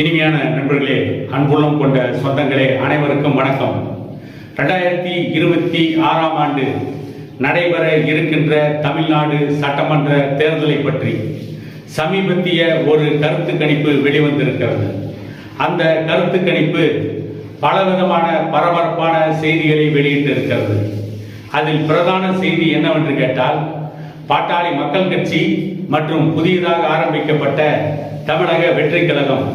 இனிமையான நண்பர்களே அன்புள்ளம் கொண்ட சொந்தங்களே அனைவருக்கும் வணக்கம். ரெண்டாயிரத்தி இருபத்தி ஆறாம் ஆண்டு நடைபெற இருக்கின்ற தமிழ்நாடு சட்டமன்ற தேர்தலை பற்றி சமீபத்திய ஒரு கருத்து கணிப்பு வெளிவந்திருக்கிறது. அந்த கருத்து கணிப்பு பலவிதமான பரபரப்பான செய்திகளை வெளியிட்டிருக்கிறது. அதில் பிரதான செய்தி என்னவென்று கேட்டால் பாட்டாளி மக்கள் கட்சி மற்றும் புதியதாக ஆரம்பிக்கப்பட்ட தமிழக வெற்றி கழகம்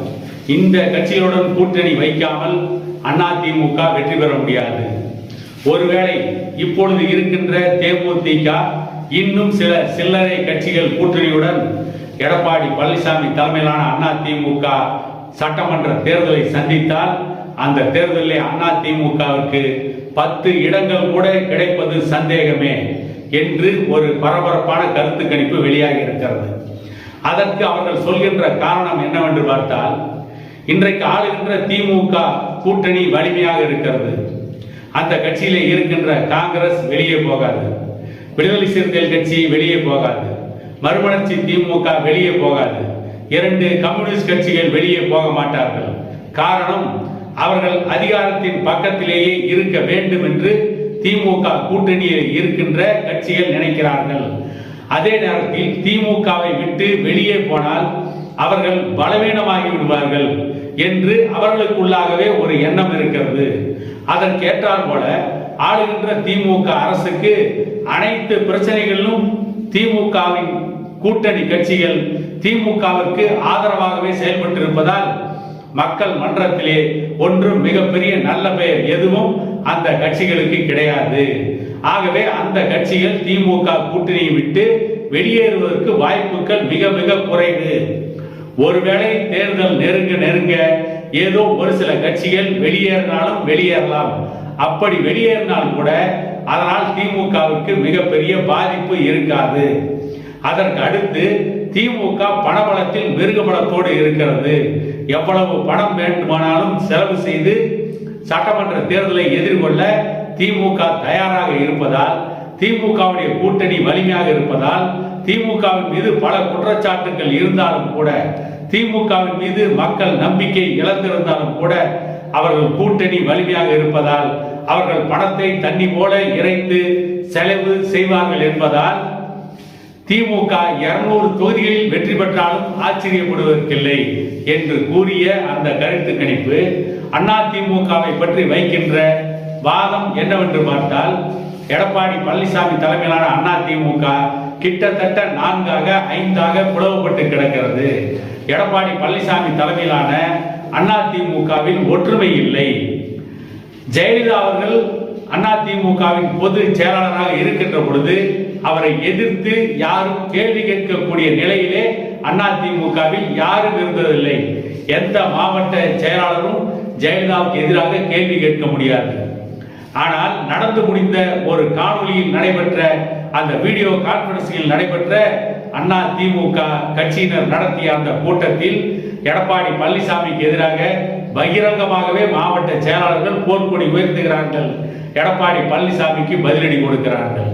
இந்த கட்சிகளுடன் கூட்டணி வைக்காமல் அதிமுக வெற்றி பெற முடியாது. ஒருவேளை இப்பொழுது இருக்கின்ற தேமுதிக இன்னும் சில சில்லறை கட்சிகள் கூட்டணியுடன் எடப்பாடி பழனிசாமி தலைமையிலான அதிமுக சட்டமன்ற தேர்தலை சந்தித்தால் அந்த தேர்தலில் அதிமுகவிற்கு பத்து இடங்கள் கூட கிடைப்பது சந்தேகமே என்று ஒரு பரபரப்பான கருத்து கணிப்பு வெளியாகி இருக்கிறது. அதற்கு அவர்கள் சொல்கின்ற காரணம் என்னவென்று பார்த்தால் இன்றைக்கு ஆளுகின்ற திமுக கூட்டணி வலிமையாக இருக்கிறது. அந்த கட்சியில இருக்கின்ற காங்கிரஸ் வெளியே போகாது. விடுதலை சிறுத்தைகள் கட்சி வெளியே போகாது. மறுமலர்ச்சி திமுக வெளியே போகாது. இரண்டு கம்யூனிஸ்ட் கட்சிகள் வெளியே போக மாட்டார்கள். காரணம் அவர்கள் அதிகாரத்தின் பக்கத்திலேயே இருக்க வேண்டும் என்று திமுக கூட்டணியில் இருக்கின்ற கட்சிகள் நினைக்கிறார்கள். அதே நேரத்தில் திமுகவை விட்டு வெளியே போனால் அவர்கள் பலவீனமாகி விடுவார்கள். என்று அவர்களுக்குள்ளாகவே ஒரு எண்ணம் இருக்கிறது. அதற்கேற்றார் போல ஆளுகின்ற திமுக அரசுக்கு அனைத்து பிரச்சனைகளிலும் திமுகவின் கூட்டணி கட்சிகள் திமுகவிற்கு ஆதரவாகவே செயல்பட்டு இருப்பதால் மக்கள் மன்றத்திலே ஒன்றும் மிகப்பெரிய நல்ல பெயர் எதுவும் அந்த கட்சிகளுக்கு கிடையாது. ஆகவே அந்த கட்சிகள் திமுக கூட்டணியை விட்டு வெளியேறுவதற்கு வாய்ப்புகள் மிக மிக குறைவு. ஒருவேளை தேர்தல் நெருங்க நெருங்க ஏதோ ஒரு சில கட்சிகள் வெளியேறினாலும் வெளியேறலாம். அப்படி வெளியேறினால் கூட அதனால் திமுகவுக்கு மிகப்பெரிய பாதிப்பு இருக்காது. அதற்கு அடுத்து திமுக பணபலத்தில் மிருகபலத்தோடு இருக்கிறது. எவ்வளவு பணம் வேண்டுமானாலும் செலவு செய்து சட்டமன்ற தேர்தலை எதிர்கொள்ள திமுக தயாராக இருப்பதால் திமுகவுடைய கூட்டணி வலிமையாக இருப்பதால் திமுகவின் மீது பல குற்றச்சாட்டுகள் இருந்தாலும் கூட திமுகவின் மீது மக்கள் நம்பிக்கை இழந்திருந்தாலும் கூட அவர்கள் கூட்டணி வலிமையாக இருப்பதால் அவர்கள் பணத்தை தண்ணி போல இறைத்து செலவு செய்வார்கள் என்பதால் திமுக இருநூறு தொகுதிகளில் வெற்றி பெற்றாலும் ஆச்சரியப்படுவதற்கில்லை என்று கூறிய அந்த கருத்து கணிப்பு அண்ணா திமுகவை பற்றி வைக்கின்ற வாதம் என்னவென்று பார்த்தால் எடப்பாடி பழனிசாமி தலைமையிலான அண்ணா திமுக கிட்டத்தட்ட நான்காக ஐந்தாக பிளவுபட்டு கிடக்கிறது. எடப்பாடி பழனிசாமி தலைமையிலான அண்ணா திமுகவில் ஒற்றுமை இல்லை. ஜெயலலிதா அவர்கள் அதிமுகவின் பொது செயலாளராக இருக்கின்ற பொழுது அவரை எதிர்த்து யாரும் கேள்வி கேட்கக்கூடிய நிலையிலே அதிமுகவில் யாரும் இருந்ததில்லை. எந்த மாவட்ட செயலாளரும் ஜெயலலிதாவுக்கு எதிராக கேள்வி கேட்க முடியாது. ஆனால் நடந்து முடிந்த ஒரு காணொலியில் நடைபெற்ற அந்த வீடியோ கான்பரன்சில் நடைபெற்ற அண்ணா திமுக கட்சியினர் நடத்திய அந்த கூட்டத்தில் எடப்பாடி பழனிசாமிக்கு எதிராக பகிரங்கமாகவே மாவட்ட செயலாளர்கள் போர்க்கொடி உயர்த்துகிறார்கள். எடப்பாடி பழனிசாமிக்கு பதிலடி கொடுக்கிறார்கள்.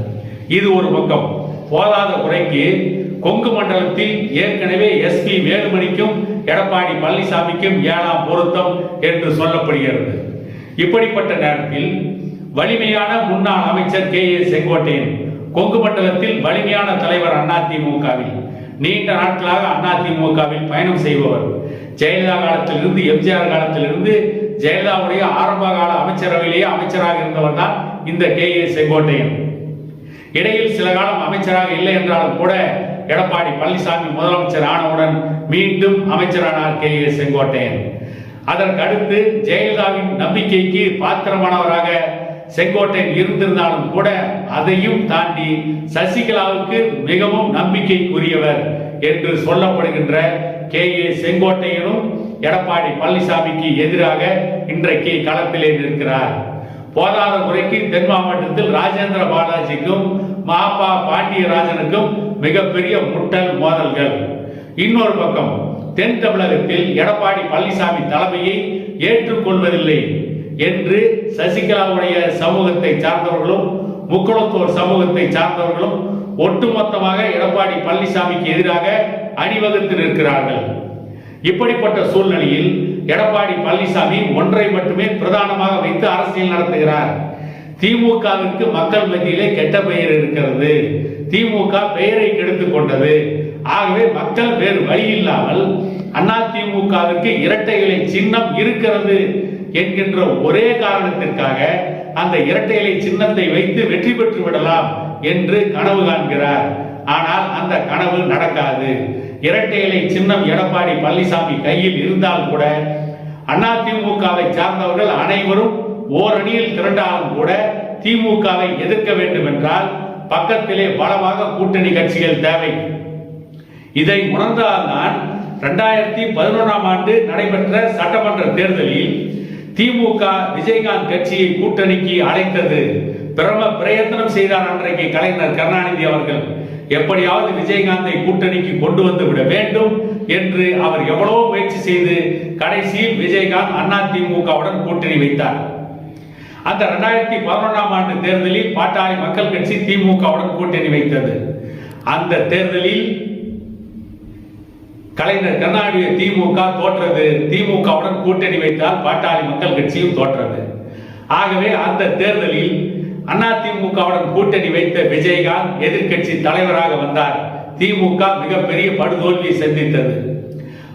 இது ஒரு பக்கம். போதாத குறைக்கு கொங்கு மண்டலத்தில் ஏற்கனவே எஸ்பி வேலுமணிக்கும் எடப்பாடி பழனிசாமிக்கும் ஏழாம் பொருத்தம் என்று சொல்லப்படுகிறது. இப்படிப்பட்ட நேரத்தில் வலிமையான முன்னாள் அமைச்சர் கே ஏ செங்கோட்டையன் கொங்கு மண்டலத்தில் வலிமையான தலைவர் அதிமுகவில் நீண்ட நாட்களாக அதிமுகவில் பயணம் செய்பவர். ஜெயலலிதா காலத்திலிருந்து எம்ஜிஆர் காலத்திலிருந்து ஜெயலலிதாவுடைய ஆரம்ப கால அமைச்சரவையிலேயே அமைச்சராக இருந்தவர் தான் இந்த கே. ஏ. செங்கோட்டையன். இடையில் சில காலம் அமைச்சராக இல்லை என்றாலும் கூட எடப்பாடி பழனிசாமி முதலமைச்சர் ஆனவுடன் மீண்டும் அமைச்சரானார் கே. ஏ. செங்கோட்டையன். அதற்கு அடுத்து ஜெயலலிதாவின் நம்பிக்கைக்கு பாத்திரமானவராக செங்கோட்டை இருந்திருந்தாலும் கூட அதையும் தாண்டி சசிகலாவுக்கு மிகவும் நம்பிக்கைக்குரியவர் என்று சொல்லப்படுகின்ற கே. ஏ. செங்கோட்டையனும் எடப்பாடி பழனிசாமிக்கு எதிராக இன்றைக்கு களத்திலே நிற்கிறார். போதாத முறைக்கு தென் மாவட்டத்தில் ராஜேந்திர பாலாஜிக்கும் மாப்பா பாண்டியராஜனுக்கும் மிகப்பெரிய முட்டல் மோதல்கள். இன்னொரு பக்கம் தென் தமிழகத்தில் எடப்பாடி பழனிசாமி தலைமையை ஏற்றுக்கொள்வதில்லை. என்று சசிகலாவுடைய சமூகத்தை சார்ந்தவர்களும் முக்குளத்தோர் சமூகத்தை சார்ந்தவர்களும் ஒட்டுமொத்தமாக எடப்பாடி பழனிசாமிக்கு எதிராக அணிவகுத்து நிற்கிறார்கள். இப்படிப்பட்ட சூழ்நிலையில் எடப்பாடி பழனிசாமி ஒன்றை மட்டுமே பிரதானமாக வைத்து அரசியல் நடத்துகிறார். திமுகவிற்கு மக்கள் மத்தியிலே கெட்ட பெயர் இருக்கிறது. திமுக பெயரை கெடுத்து கொண்டது. ஆகவே மக்கள் வேறு வழி இல்லாமல் அண்ணா திமுகவிற்கு இரட்டை இலை சின்னம் இருக்கிறது. என்கின்ற ஒரே காரணத்திற்காக அந்த இரட்டை இலை சின்னத்தை வைத்து வெற்றி பெற்று விடலாம் என்று கனவு காண்கிறார். ஆனால் அந்த கனவு நடக்காது. இரட்டை இலை சின்னம் எடப்பாடி பழனிசாமி கையில் இருந்தால் கூட அதிமுகவை சார்ந்தவர்கள் அனைவரும் ஓரணியில் திரண்டாலும் கூட திமுகவை எதிர்க்க வேண்டும் என்றால் பக்கத்திலே பலமாக கூட்டணி கட்சிகள் தேவை. இதை உணர்ந்தால்தான் இரண்டாயிரத்தி பதினொன்றாம் ஆண்டு நடைபெற்ற சட்டமன்ற தேர்தலில் திமுக விஜயகாந்த் கட்சியை கூட்டணிக்கு அழைத்தது. பிரம பிரயத்தனம் செய்தார் அன்றைக்கு கலைஞர் கருணாநிதி அவர்கள். எப்படியாவது விஜயகாந்தை கூட்டணிக்கு கொண்டு வந்து விட வேண்டும் என்று அவர் எவ்வளவோ முயற்சி செய்து கடைசியில் விஜயகாந்த் அண்ணா திமுகவுடன் கூட்டணி வைத்தார். அந்த ரெண்டாயிரத்தி பதினொன்றாம் ஆண்டு தேர்தலில் பாட்டாளி மக்கள் கட்சி திமுகவுடன் கூட்டணி வைத்தது. அந்த தேர்தலில் கலைஞர் கருணாநிதி திமுக தோற்றது. திமுகவுடன் கூட்டணி வைத்தால் பாட்டாளி மக்கள் கட்சியும் தோற்றது. ஆகவே அந்த தேர்தலில் அண்ணா திமுகவுடன் கூட்டணி வைத்த விஜயகாந்த் எதிர்க்கட்சி தலைவராக வந்தார். திமுக மிகப்பெரிய படுதோல்வியை சந்தித்தது.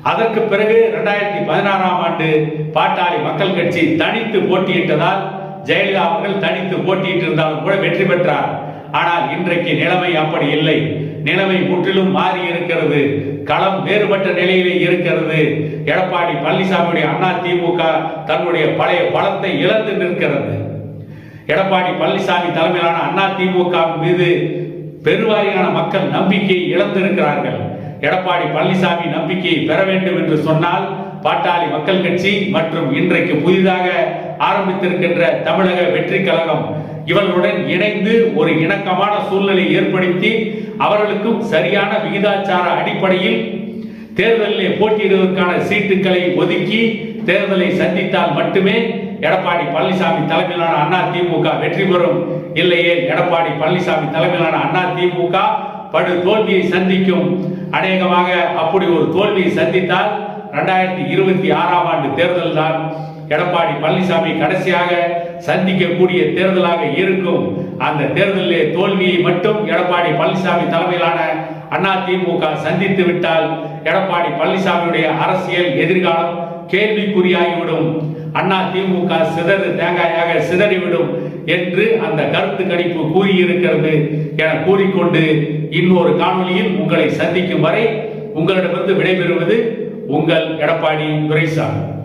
அதற்கு பிறகு இரண்டாயிரத்தி பதினாறாம் ஆண்டு பாட்டாளி மக்கள் கட்சி தனித்து போட்டியிட்டதால் ஜெயலலிதா அவர்கள் தனித்து போட்டியிட்டு இருந்தாலும் கூட வெற்றி பெற்றார். ஆனால் இன்றைக்கு நிலைமை அப்படி இல்லை. நிலைமை முற்றிலும் மாறி இருக்கிறது. களம் வேறுபட்ட நிலையிலே இருக்கிறது. எடப்பாடி பழனிசாமியுடைய அண்ணா திமுக தன்னுடைய பழைய பலத்தை இழந்து நிற்கிறது. எடப்பாடி பழனிசாமி தலைமையிலான அண்ணா திமுக மீது பெருவாரியான மக்கள் நம்பிக்கை இழந்திருக்கிறார்கள். எடப்பாடி பழனிசாமி நம்பிக்கையை பெற வேண்டும் என்று சொன்னால் பாட்டாளி மக்கள் கட்சி மற்றும் இன்றைக்கு புதிதாக ஆரம்பித்திருக்கின்ற தமிழக வெற்றி கழகம் இவர்களுடன் இணைந்து ஒரு இணக்கமான சூழ்நிலை ஏற்படுத்தி அவர்களுக்கும் சரியான விகிதாச்சார அடிப்படையில் தேர்தலில் போட்டியிடுவதற்கான சீட்டுகளை ஒதுக்கி தேர்தலை சந்தித்தால் மட்டுமே எடப்பாடி பழனிசாமி தலைமையிலான அண்ணா திமுக வெற்றி பெறும். இல்லையே எடப்பாடி பழனிசாமி தலைமையிலான அண்ணா திமுக படு தோல்வியை சந்திக்கும். அநேகமாக அப்படி ஒரு தோல்வியை சந்தித்தால் ரெண்டாயிரத்தி இருபத்தி ஆறாம் ஆண்டு தேர்தல் தான் எடப்பாடி பழனிசாமி கடைசியாக சந்திக்கக்கூடிய தேர்தலாக இருக்கும். அந்த தேர்தலிலே தோல்வியை மட்டும் எடப்பாடி பழனிசாமி தலைமையிலான அண்ணா திமுக சந்தித்து விட்டால் எடப்பாடி பழனிசாமியுடைய அரசியல் எதிர்காலம் கேள்விக்குறியாகிவிடும். அண்ணா திமுக சிதறு தேங்காயாக சிதறிவிடும் என்று அந்த கருத்து கணிப்பு கூறியிருக்கிறது என கூறிக்கொண்டு இன்னொரு காணொலியில் உங்களை சந்திக்கும் வரை உங்களிடமிருந்து விடைபெறுவது உங்கள் எடப்பாடி துரைசாமி.